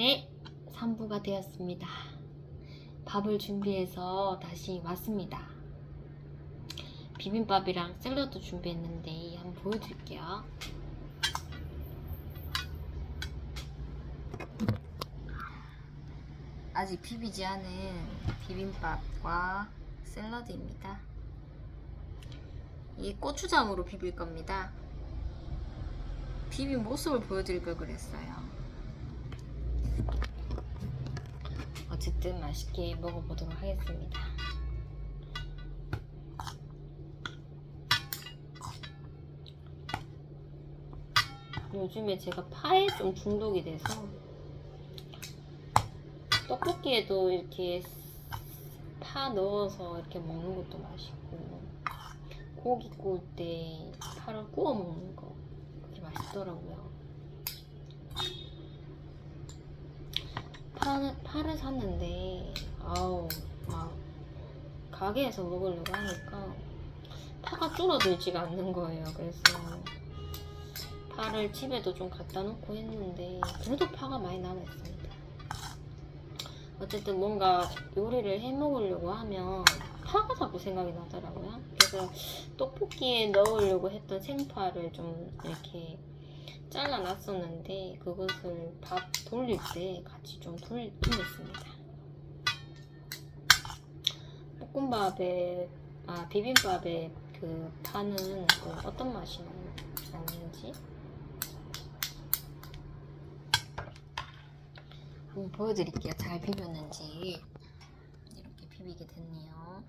네, 3부가 되었습니다. 밥을 준비해서 다시 왔습니다. 비빔밥이랑 샐러드 준비했는데 한번 보여드릴게요. 아직 비비지 않은 비빔밥과 샐러드입니다. 이 고추장으로 비빌 겁니다. 비빔 모습을 보여드릴 걸 그랬어요. 어쨌든 맛있게 먹어보도록 하겠습니다. 요즘에 제가 파에 좀 중독이 돼서 떡볶이에도 이렇게 파 넣어서 이렇게 먹는 것도 맛있고 고기 구울 때 파를 구워 먹는 거 그게 맛있더라고요. 파는 파를 샀는데 아우 막 가게에서 먹으려고 하니까 파가 줄어들지가 않는 거예요. 그래서 파를 집에도 좀 갖다 놓고 했는데 그래도 파가 많이 남았습니다. 어쨌든 뭔가 요리를 해 먹으려고 하면 파가 자꾸 생각이 나더라고요. 그래서 떡볶이에 넣으려고 했던 생파를 좀 이렇게 잘라 놨었는데 그것을 밥 돌릴 때 같이 좀 돌, 돌렸습니다. 볶음밥에 아 비빔밥에 그 파는 그 어떤 맛이 나- 나는지 한번 보여드릴게요. 잘 비볐는지 이렇게 비비게 됐네요.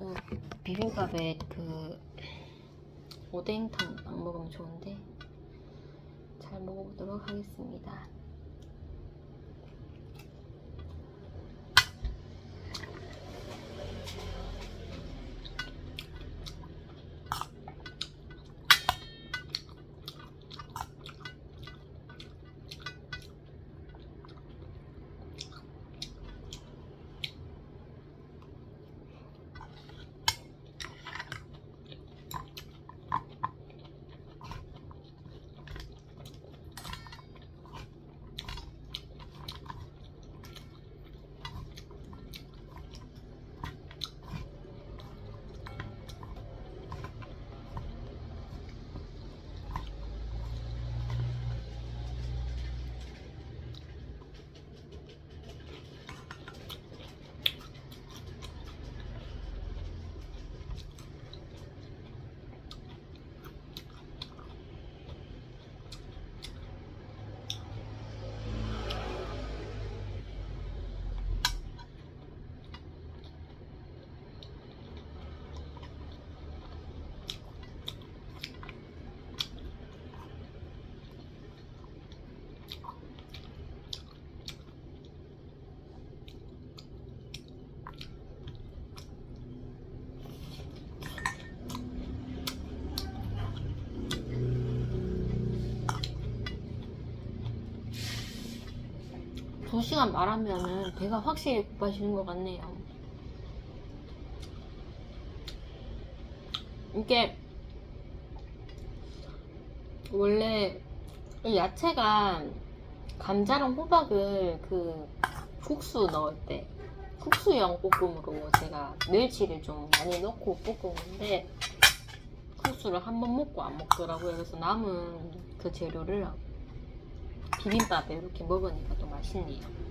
요 비빔밥에 그 오뎅탕 막 먹으면 좋은데 잘 먹어보도록 하겠습니다. 두 시간 말하면은 배가 확실히 고파지는 것 같네요. 이게 원래 이 야채가 감자랑 호박을 그 국수 넣을 때 국수용 볶음으로 제가 멸치를 좀 많이 넣고 볶았는데 국수를 한 번 먹고 안 먹더라고요. 그래서 남은 그 재료를 비빔밥에 이렇게 먹으니까 또맛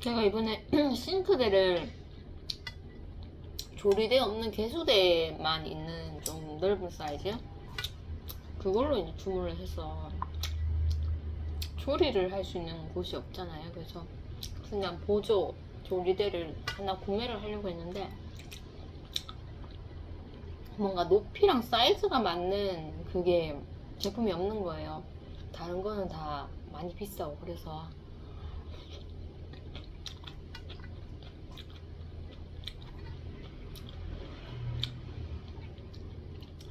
제가 이번에 싱크대를 조리대 없는 개수대만 있는 좀 넓은 사이즈 그걸로 이제 주문을 해서 조리를 할 수 있는 곳이 없잖아요. 그래서 그냥 보조 조리대를 하나 구매를 하려고 했는데 뭔가 높이랑 사이즈가 맞는 그게 제품이 없는 거예요. 다른 거는 다 많이 비싸고 그래서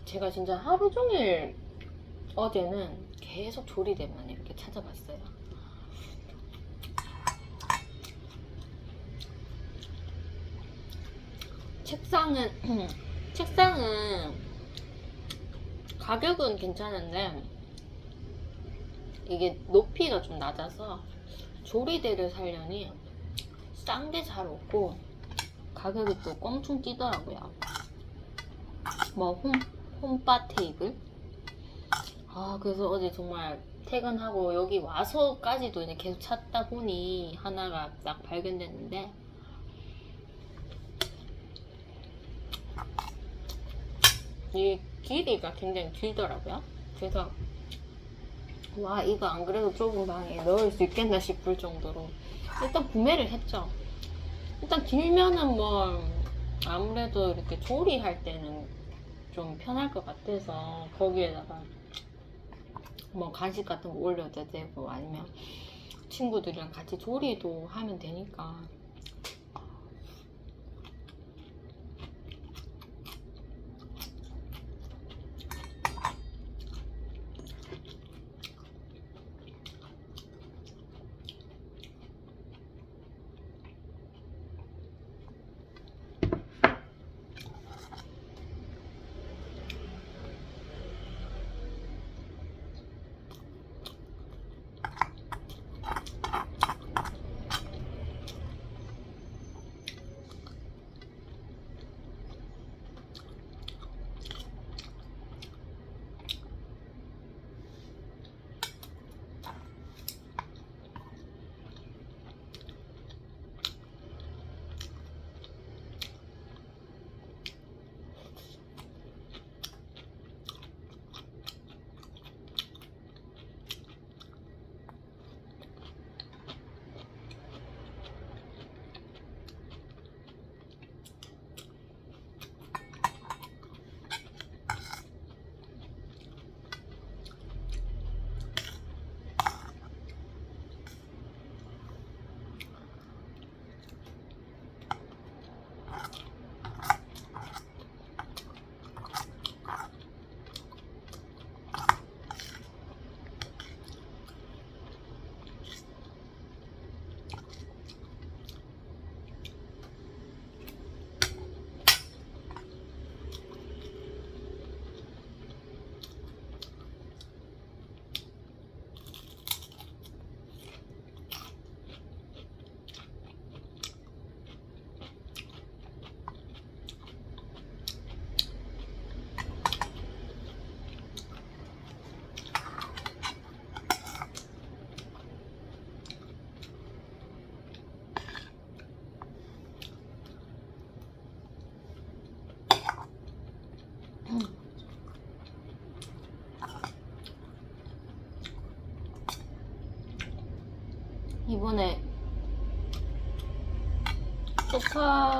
제가 진짜 하루 종일 어제는 계속 조리대만 이렇게 찾아봤어요. 책상은 책상은 가격은 괜찮은데 이게 높이가 좀 낮아서 조리대를 살려니 싼 게 잘 없고 가격이 또 껑충 뛰더라고요. 뭐 홈, 홈바 테이블? 아 그래서 어제 정말 퇴근하고 여기 와서까지도 이제 계속 찾다 보니 하나가 딱 발견됐는데 이 길이가 굉장히 길더라고요. 그래서 와 이거 안 그래도 좁은 방에 넣을 수 있겠나 싶을 정도로 일단 구매를 했죠. 일단 길면은 뭐 아무래도 이렇게 조리할 때는 좀 편할 것 같아서 거기에다가 뭐 간식 같은 거 올려도 되고 아니면 친구들이랑 같이 조리도 하면 되니까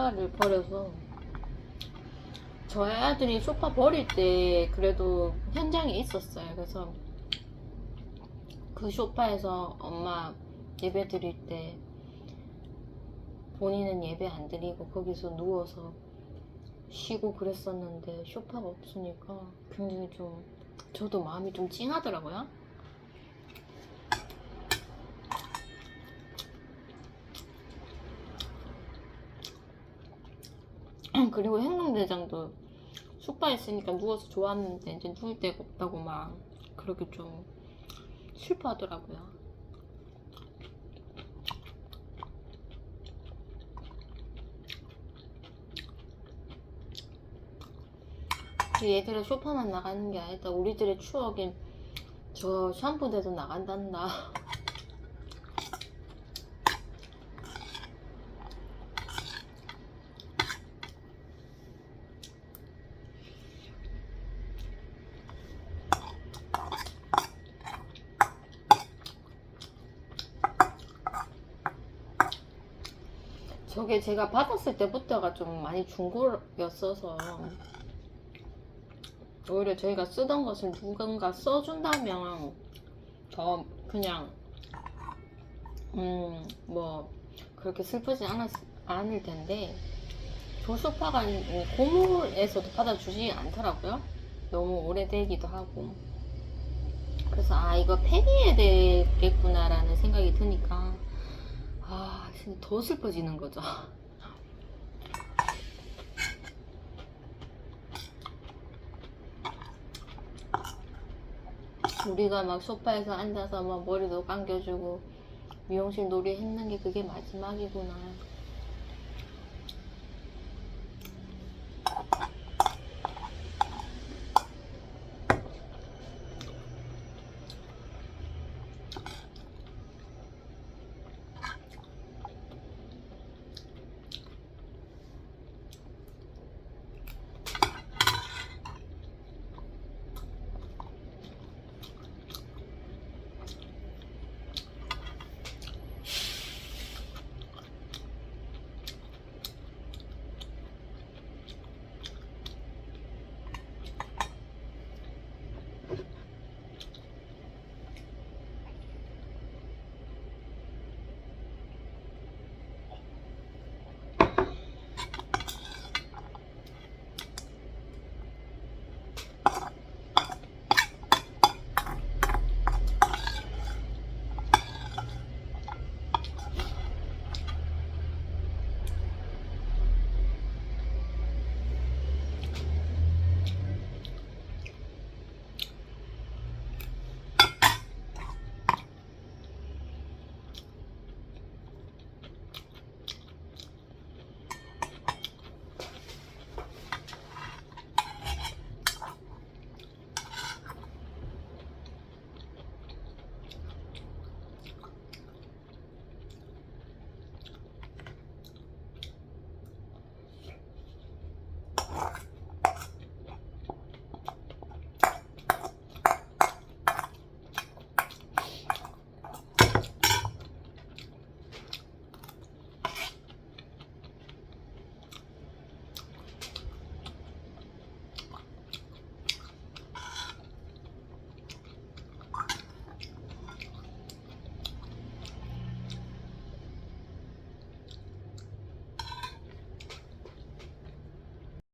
소파를 버려서 저희 아들이 소파 버릴 때 그래도 현장에 있었어요. 그래서 그 소파에서 엄마 예배 드릴 때 본인은 예배 안 드리고 거기서 누워서 쉬고 그랬었는데 소파가 없으니까 굉장히 좀 저도 마음이 좀 찡하더라고요. 그리고 행동대장도 소파에 있으니까 누워서 좋았는데 이제 누울 데가 없다고 막 그렇게 좀 슬퍼하더라고요. 얘들의 소파만 나가는 게 아니다. 우리들의 추억인 저 샴푸대도 나간단다. 저게 제가 받았을 때부터가 좀 많이 중고였어서 오히려 저희가 쓰던 것을 누군가 써준다면 더 그냥 음 뭐 그렇게 슬프지 않았, 않을 텐데 조수파가 고물에서도 받아주지 않더라고요. 너무 오래되기도 하고. 그래서 아 이거 폐기해야 되겠구나라는 생각이 드니까 아 진짜 더 슬퍼지는 거죠. 우리가 막 소파에서 앉아서 막 머리도 감겨주고 미용실 놀이 했는 게 그게 마지막이구나